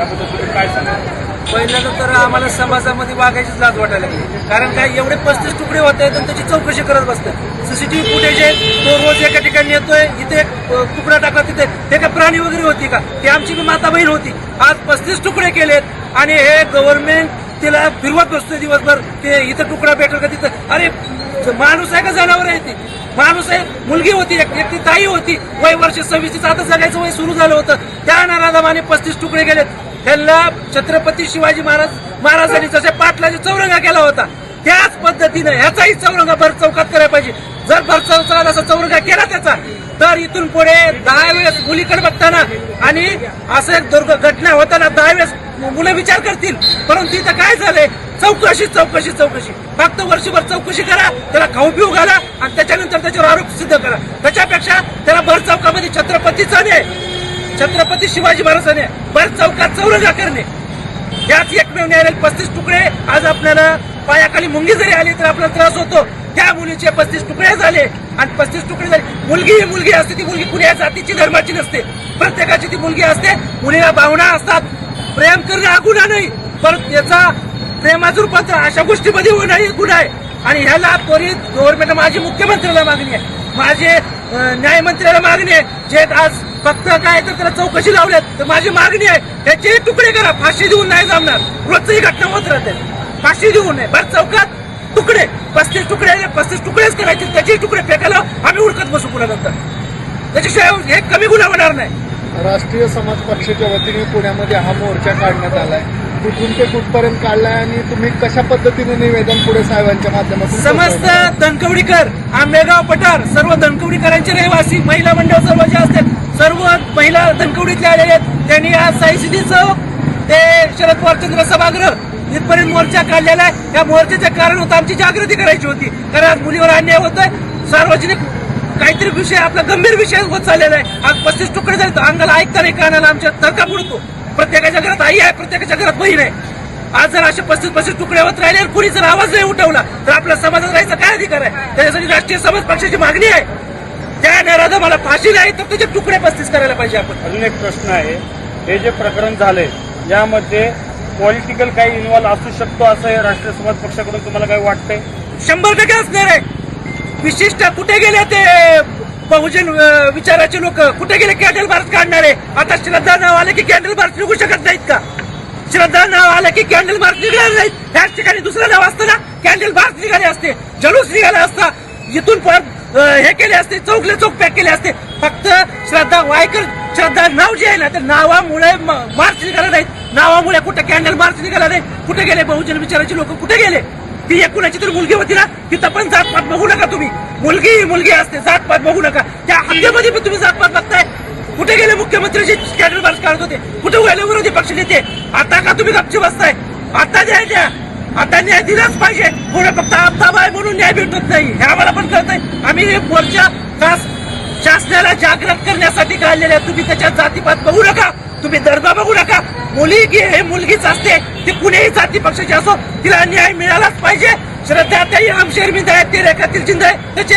त्याबद्दल तुम्ही काय पहिल्यांदा तर आम्हाला समाजामध्ये वागायचीच लाज वाटायला लागली. कारण काय एवढे पस्तीस तुकडे होत आहेत त्याची चौकशी करत बसतात सीसीटीव्ही फुटेज आहे तो रोज एका ठिकाणी येतोय इथे एक तुकडा टाकला तिथे. ते काय प्राणी वगैरे होती का? ती आमची बी माता बहीण होती. आज पस्तीस तुकडे केलेत आणि हे गव्हर्नमेंट तिला फिरवत बसतोय दिवसभर. ते इथं तुकडा भेटल का तिथं? अरे माणूस आहे का जनावर आहे ती? माणूस आहे मुलगी होती एक ती ताई होती. वय वर्ष सव्वीस आता सगळ्याचं वय सुरू झालं होतं. त्या नाराधामाने पस्तीस तुकडे गेलेत त्यांना छत्रपती शिवाजी महाराज महाराजांनी जसे पाटलाचे चौरंगा केला होता त्याच पद्धतीनं ह्याचाही चौरंगा भर चौकात करायला पाहिजे. जर भर चौकात असा चौरंगा केला त्याचा तर इथून पुढे दहा वेळेस मुलीकडे बघताना आणि असं एक दुर्ग घटना होताना दहा वेळेस मुलं विचार करतील. परंतु इथं काय झालंय? चौकशी चौकशी चौकशी. फक्त वर्षभर चौकशी करा त्याला खाऊ पिऊ घाला आणि त्याच्यानंतर त्याच्यावर आरोप सिद्ध करा. त्याच्यापेक्षा त्याला भर चौकामध्ये छत्रपतीचा नाही छत्रपती शिवाजी महाराजाने भर चौकात चौरंगा करणे. याच एकमेव न्यायालय पस्तीस तुकडे आज आपल्याला पायाखाली मुंगी जरी आली तर आपल्याला त्रास होतो. त्या मुलीचे पस्तीस तुकडे झाले आणि पस्तीस तुकडे झाले मुलगी ही मुलगी असते ती मुलगी कुण्या जातीची धर्माची नसते. प्रत्येकाची ती मुलगी असते. मुलीला भावना असतात. प्रेम करणं हा गुन्हा नाही. परत याचा प्रेमाचं रूपांतर अशा गोष्टीमध्ये होणं हे गुन्हा आहे आणि ह्याला त्वरित गव्हर्नमेंट माझी मुख्यमंत्र्याला मागणी आहे. माझे न्यायमंत्र्याला मागणी आहे. जे आज फक्त काय तर त्याला चौकशी लावल्यात तर माझी मागणी आहे त्याचे तुकडे करा. फाशी देऊन नाही जमणार. रोजची घटना होत राहते. फाशी देऊन नये बरं चौकात तुकडे पस्तीस तुकडे पस्तीस तुकडेच करायचे त्याचे तुकडे फेकायला आम्ही उडकत बसू पुन्हा नंतर त्याच्याशिवाय हे कमी गुन्हा होणार नाही. राष्ट्रीय समाज पक्षाच्या वतीने पुण्यामध्ये हा मोर्चा काढण्यात आलाय. कुठून ते कुठपर्यंत काढलाय आणि तुम्ही कशा पद्धतीने निवेदन पुढे साहेबांच्या माध्यमातून समस्त? धनकवडीकर आंबेगाव पठार सर्व धनकवडीकरांचे रहिवासी महिला मंडळ सर्व जे असतील सर्व महिला धनकवडीतले आलेले आहेत. त्यांनी आज साईसिटी चौक ते शरद पवारचंद्र सभागृह इथपर्यंत मोर्चा काढलेला आहे. या मोर्चाचं कारण होतं आमची जागृती करायची होती. कारण आज मुलीवर अन्याय होतोय. सार्वजनिक काहीतरी विषय आपला गंभीर विषय होत चाललेला आहे. आज पस्तीस तुकडे झाले तर अंगाला ऐकता नाही कानाला आमच्या तर्का पडतो. प्रत्येकाच्या घरात आई आहे प्रत्येकाच्या घरात बहीण आहे. आज जर असे पस्तीस पस्तीस तुकडे होत राहिले आणि कुणी जर आवाज नाही उठवला तर आपल्या समाजात राहायचा काय अधिकार आहे? त्याच्यासाठी राष्ट्रीय समाज पक्षाची मागणी आहे. त्या नाराधा मला फाशी नाही तर त्याचे तुकडे पस्तीस करायला पाहिजे आपण. अजून एक प्रश्न आहे. हे जे प्रकरण झालंय यामध्ये पॉलिटिकल काही इन्व्हॉल्व असू शकतो असं हे राष्ट्रीय समाज पक्षाकडून तुम्हाला काही वाटतंय? शंभर टक्के असणार आहे. विशिष्ट कुठे गेले ते? बहुजन विचाराचे लोक कुठे गेले कॅन्डल भारत काढणारे? आता श्रद्धा नाव आले की कॅन्डल भारत निघू शकत नाहीत का? श्रद्धा नाव आलं की कॅन्डल भारत निघणार नाहीत. त्याच ठिकाणी दुसरं नाव असतं ना कॅन्डल भारत निघाले असते जलूस निघाला असता. इथून परत हे केले असते चौकले चौक पॅक केले असते. फक्त श्रद्धा वायकर श्रद्धा नाव जे आहे ना त्या नावामुळे मार्च निघाला नाहीत. नावामुळे कुठे कॅन्डल मार्च निघाला नाही. कुठे गेले बहुजन विचाराचे लोक? कुठे गेले? ती एक कुणाची तरी मुलगी होती ना तिथं पण जातपात बघू नका तुम्ही. मुलगी ही मुलगी असते जातपात बघू नका. त्या हद्दीमध्ये पण तुम्ही जातपात बघताय. कुठे गेले मुख्यमंत्र्याचे कॅन्डल मार्च काढत होते. कुठे गेले विरोधी पक्ष नेते? आता का तुम्ही गपचे बसताय? आता न्याय द्या. आता न्याय दिलाच पाहिजे. पुढे फक्त आहे म्हणून न्याय भेटत नाही. हे आम्हाला पण कळत आहे आम्ही हे मोर्चा खास शासनाला जागृत करण्यासाठी काढलेला आहे. तुम्ही त्याच्यात जातीपात बघू नका. तुम्ही दर्जा बघू नका. मुलगी हे मुलगीच असते. ती कुणीही जाती पक्षाची असो तिला न्याय मिळालाच पाहिजे. श्रद्धा ताई आमशेर मिंद आहेत ते रेखातील जिंद आहे त्याचे